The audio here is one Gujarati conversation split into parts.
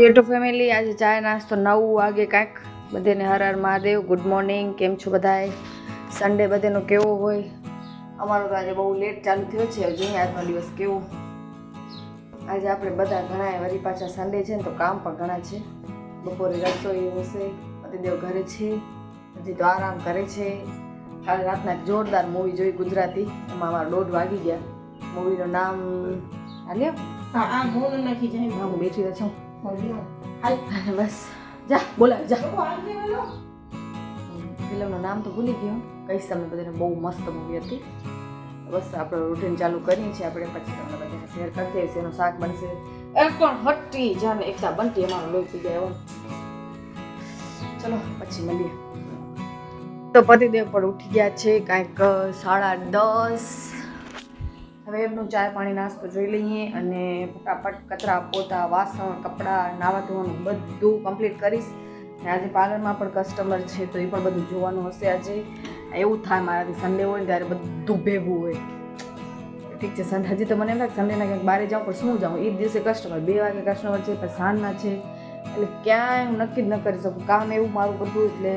યુટ્યુબ ફેમિલી આજે ચાય નાસ્તો નવ વાગે કાંઈક. બધાને હર હર મહાદેવ ગુડ મોર્નિંગ કેમ છો બધાએ સન્ડે બધાનો કેવો હોય? અમારો તો આજે બહુ લેટ ચાલુ થયો છે જોઈએ આજનો દિવસ કેવો? આજે આપણે બધા ઘણા વરી પાછા સન્ડે છે ને તો કામ પણ ઘણા છે. બપોરે રસોઈ હશે પતિદેવ ઘરે છે હજી તો આરામ કરે છે. કાલે રાતના જોરદાર મૂવી જોઈ ગુજરાતી એમાં અમારા દોઢ વાગી ગયા. મૂવીનું નામ હાલ્યો? હા આ મોન નાખી જાય. હા બેઠી છું. હાલ બસ જા બોલા જા ફિલ્મનું નામ તો ભૂલી ગયો કહીશ તમને બધાને બહુ મસ્ત મૂવી હતી બસ આપણે રૂટીન ચાલુ કરીએ છીએ આપણે પછી તમને બધાને શેર કરી દઈએ એનું શાક બનશે એ પણ હટ્ટી જાને એકતા બનતી એમાં લોહી પી એવો ચલો પછી મળીએ તો પતિદેવ પણ ઉઠી ગયા છે કાંઈક સાડા દસ હવે એમનું ચાય પાણી નાસ્તો જોઈ લઈએ અને ફટાફટ કચરા, પોતા, વાસણ, કપડાં, નાવા ધોવાનું બધું કમ્પ્લીટ કરીશ. અને આજે પાર્લરમાં પણ કસ્ટમર છે, તો એ પણ બધું જોવાનું હશે આજે. એવું થાય મારાથી સન્ડે હોય ને ત્યારે બધું ભેગું હોય. ઠીક છે સન્ડે હજી તો મને એમ લાગે સન્ડેના ક્યાંક બહાર જાઉં, પણ શું જાઉં? એ દિવસે કસ્ટમર બે વાગે કસ્ટમર છે, પછી સાંજના છે. એટલે ક્યાંય હું નક્કી જ ન કરી શકું, કામ એવું મારું બધું એટલે.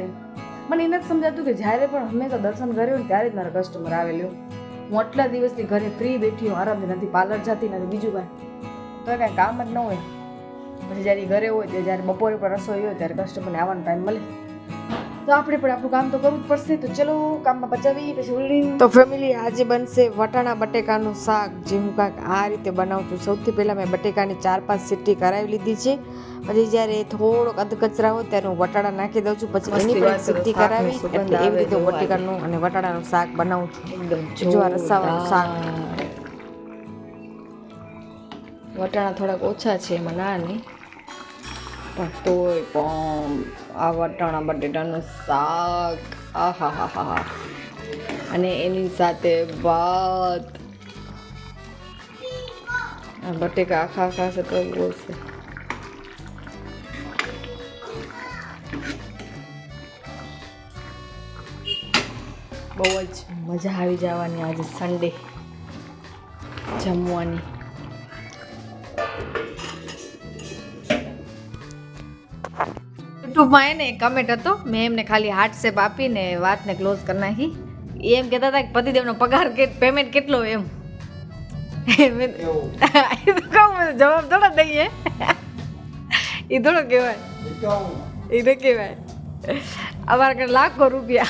મને એ નથી સમજાતું કે જ્યારે પણ હંમેશા દર્શન કર્યું ને ત્યારે જ મારા કસ્ટમર આવેલો. હું આટલા દિવસથી ઘરે ફ્રી બેઠી હું આરામથી નથી, પાર્લર જતી નથી, બીજું કાંઈ. તો કાંઈ કામ જ ન હોય. પછી જ્યારે ઘરે હોય, ત્યારે જ્યારે બપોરે પર રસોઈ હોય, ત્યારે કસ્ટમરને આવવાનો ટાઈમ મળે. તો આપણે પણ આપણું કામ તો કરવું જ પડશે. તો ચલો કામમાં પચાવી પછી ઉલડી તો ફેમિલી આજે બનશે વટાણા બટેકાનું શાક જે હું કાંઈક આ રીતે બનાવું છું. સૌથી પહેલાં મેં બટેકાની ચાર પાંચ સીટી કરાવી લીધી છે. પછી જ્યારે થોડોક અધ કચરા હોય ત્યારે હું વટાણા નાખી દઉં છું. પછી એની પણ સીટી કરાવી એટલે એવી રીતે બટેકાનું અને વટાણાનું શાક બનાવું છું. જો આ રસાવાળું શાક. વટાણા થોડાક ઓછા છે એમાં ના નહીં પણ તોય પણ આ વટાણા બટેટાનું શાક આહા હા હા હા અને એની સાથે ભાત. બટેકા આખા આખા છે તો બોલશે બહુ જ મજા આવી જવાની આજે સન્ડે જમવાની. યુટ્યુબમાં એને કમેન્ટ હતો. મેં એમને ખાલી હાર્ટશેપ આપીને વાતને ક્લોઝ કરી નાખી. એમ કહેતા હતા કે પતિદેવનો પગાર કે પેમેન્ટ કેટલો એમ. કહું જવાબ થોડો દઈએ. એ થોડો કહેવાય. એ ન કહેવાય. અમારા ઘરે લાખો રૂપિયા.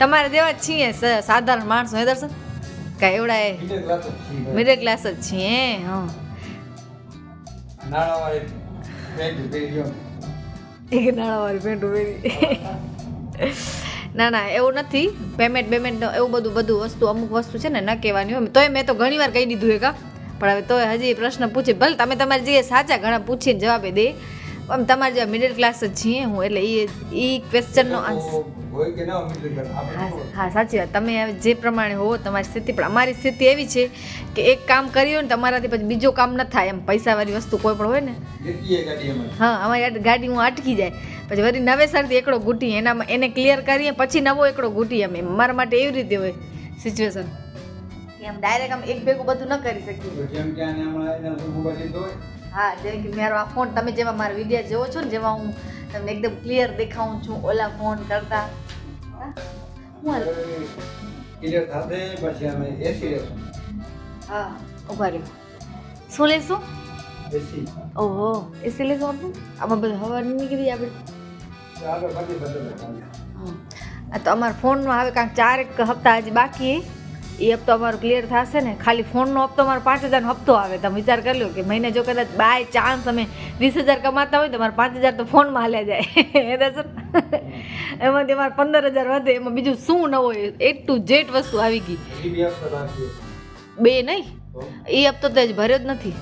તમારે જેવા છીએ સાધારણ માણસો હે દર્શન? કાંઈ એવડા એ મિડલ ક્લાસ જ છીએ. હા એક નાણાવાળી પેન્ટ ઉભેરી ના ના એવું નથી. પેમેન્ટ પેમેન્ટ એવું બધું બધું વસ્તુ અમુક વસ્તુ છે ને ન કહેવાની હોય. તોય મેં તો ઘણી વાર કહી દીધું એ કા પણ હવે તોય હજી પ્રશ્ન પૂછે. ભલે તમે તમારી જે સાચા ઘણા પૂછીને જવાબે દે. આમ તમારે જેવા મિડલ ક્લાસ જ છીએ હું એટલે એ એ ક્વેશ્ચનનો આન્સર હા હા સાચી વાત. તમે જે પ્રમાણે હો તમારી સ્થિતિ પણ અમારી સ્થિતિ એવી છે કે એક કામ કર્યું ને તમારાથી પછી બીજું કામ ન થાય. એમ પૈસાવાળી વસ્તુ કોઈ પણ હોય ને. હા અમારી ગાડી હું અટકી જાય. પછી વળી નવેસરથી એકડો ગૂટી એનામાં એને ક્લિયર કરીએ પછી નવો એકડો ઘૂંટી અમે. મારા માટે એવી રીતે હોય સિચ્યુએશન એમ ડાયરેક્ટ આમ એક ભેગું બધું ન કરી શકીએ. હા જેમ કે મારો આ ફોન તમે જેવા મારા વીડિયો જોવો છો ને જેમાં હું તમને એકદમ ક્લિયર દેખાઉં છું ઓલા ફોન કરતા. હા? હું ઊભા રહ્યો. શું લેશું? ઓહો એસી લેશું આપણે? આમાં બધું હવા નીકળી આપણે. આ તો અમારા ફોનમાં હવે કાંઈક ચાર એક હપ્તા હજી બાકી. એ હપ્તો અમારો ક્લિયર થશે ને. ખાલી ફોનનો હપ્તો અમારો પાંચ હજારનો હપ્તો આવે. તમે વિચાર કરી લો કે મહિને જો કદાચ બાય ચાન્સ અમે વીસ હજાર કમાતા હોય તો અમારે પાંચ હજાર તો ફોનમાં હાલ્યા જાય. એ દર્શન. એમાંથી અમારે પંદર હજાર વધે. એમાં બીજું શું ન હોય. એ ટુ જેટ વસ્તુ આવી ગઈ. બે નહીં? એ હપ્તો તો હજી ભર્યો જ નથી.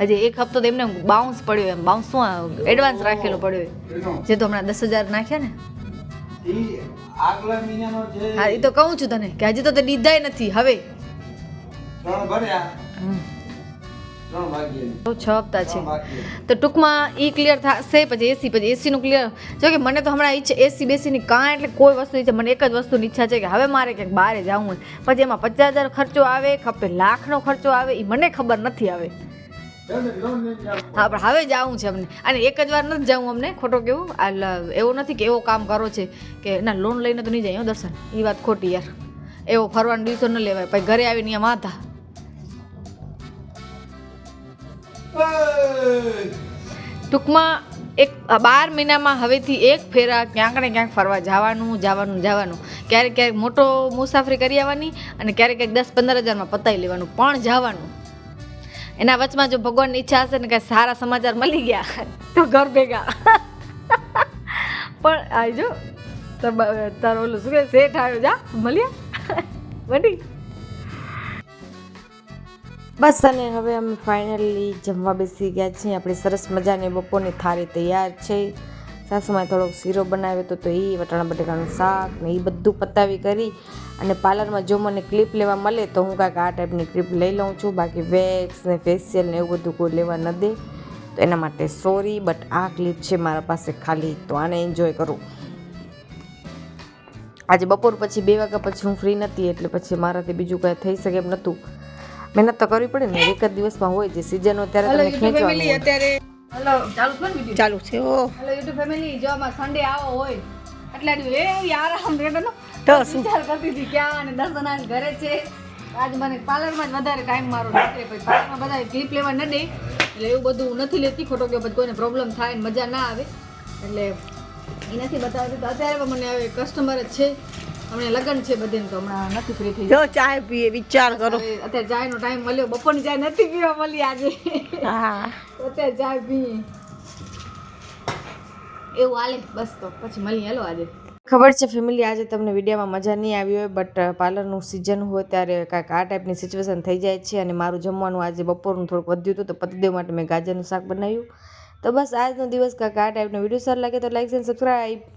હજી એક હપ્તો તો એમને બાઉન્સ પડ્યો એમ. બાઉન્સ શું એડવાન્સ રાખેલો પડ્યો જે તો હમણાં દસ હજાર નાખ્યા ને. આગલા મહિનાનો છે હા એ તો કહું છું તને કે હજી તો તે લીધાય નથી હવે. ત્રણ ભર્યા. તો છ હપ્તા છે. તો ટૂંકમાં એ ક્લિયર થશે પછી એસી પછી એસીનું ક્લિયર જો કે મને તો હમણાં ઈચ્છા એસી બેસીની કાં એટલે કોઈ વસ્તુ ઈચ્છા મને એક જ વસ્તુની ઈચ્છા છે કે હવે મારે ક્યાંક બહાર જવું પછી એમાં પચાસ હજાર ખર્ચો આવે ખપે લાખનો ખર્ચો આવે એ મને ખબર નથી આવે હા પણ હવે જવું છે અમને. અને એક જ વાર નથી જવું અમને ખોટો કેવું? એવું નથી કે એવો કામ કરો છે કે ના લોન લઈને તો નહીં જાય દર્શન. એ વાત ખોટી યાર. એવો ફરવાનો દિવસો ન લેવાય. પછી ઘરે આવીને અહીંયા માથા ટૂંકમાં એક બાર મહિનામાં હવેથી એક ફેરા ક્યાંક ને ક્યાંક ફરવા જવાનું જવાનું જવાનું. ક્યારેક ક્યારેક મોટો મુસાફરી કરી આવવાની અને ક્યારેક ક્યારેક દસ પંદર હજારમાં પતાવી લેવાનું પણ જવાનું. એના વચમાં જો ભગવાનની ઈચ્છા હશે ને કે સારા સમાચાર મળી ગયા, તો ઘર ભેગા. પણ આવજો તારો ઓલું શું કે શેઠ આવ્યો, જા મળ્યા વડી. બસ અને હવે અમે ફાઇનલી જમવા બેસી ગયા છીએ. આપણી સરસ મજાની બપોરની થાળી તૈયાર છે. સાસુમાએ થોડોક શીરો બનાવ્યો હતો તો એ વટાણા બટેકાનું શાક ને એ બધું પતાવી કરી અને પાર્લરમાં જો મને ક્લિપ લેવા મળે તો હું કાંઈક આ ટાઈપની ક્લિપ લઈ લઉં છું. બાકી વેક્સ ને ફેશિયલ ને એવું બધું કોઈ લેવા ન દે. તો એના માટે સોરી બટ આ ક્લિપ છે મારા પાસે ખાલી તો આને એન્જોય કરું. આજે બપોર પછી બે વાગ્યા પછી હું ફ્રી નથી એટલે પછી મારાથી બીજું કાંઈ થઈ શકે એમ નહોતું. મહેનત તો કરવી પડે ને એક જ દિવસમાં હોય જે સિઝન હોય ત્યારે તમે ખેંચવાનું હેલો ચાલુ છે વિડિયો ચાલુ છે ઓ. હેલો યુટ્યુબ ફેમિલી જો અમાર સન્ડે આવો હોય એટલે એ આરામ રહેતો તો વિચાર કરતી હતી ક્યાં અને દર્શન આજ ઘરે છે. આજ મને પાર્લરમાં જ વધારે ટાઈમ મારો નીકળે પછી પાર્લરમાં બધા ક્લિપ લેવા ન દે. એટલે એવું બધું નથી લેતી ખોટો કે પછી કોઈને પ્રોબ્લેમ થાય ને મજા ના આવે. એટલે એ નથી બતાવતી તો અત્યારે પણ મને હવે કસ્ટમર જ છે. હમણાં લગન છે બધાને તો હમણાં નથી ફ્રી થઈ જો ચાય પીએ વિચાર કરો. અત્યારે ચાયનો ટાઈમ મળ્યો. બપોરની ચાય નથી પીવા મળી આજે. હા. અત્યારે ચાય પીએ. એવું હાલે. બસ તો. પછી મળીએ. હેલો આજે. ખબર છે ફેમિલી આજે તમને વિડીયોમાં મજા નહીં આવી હોય બટ પાર્લરનું સિઝન હોય ત્યારે કાંઈક આ ટાઈપની સિચ્યુએશન થઈ જાય છે અને મારું જમવાનું આજે બપોરનું થોડુંક વધ્યું હતું તો પતિદેવ માટે મેં ગાજરનું શાક બનાવ્યું. તો બસ આજનો દિવસ કાંઈક આ ટાઈપનો વીડિયો સારો લાગે તો લાઈક એન્ડ સબસ્ક્રાઈબ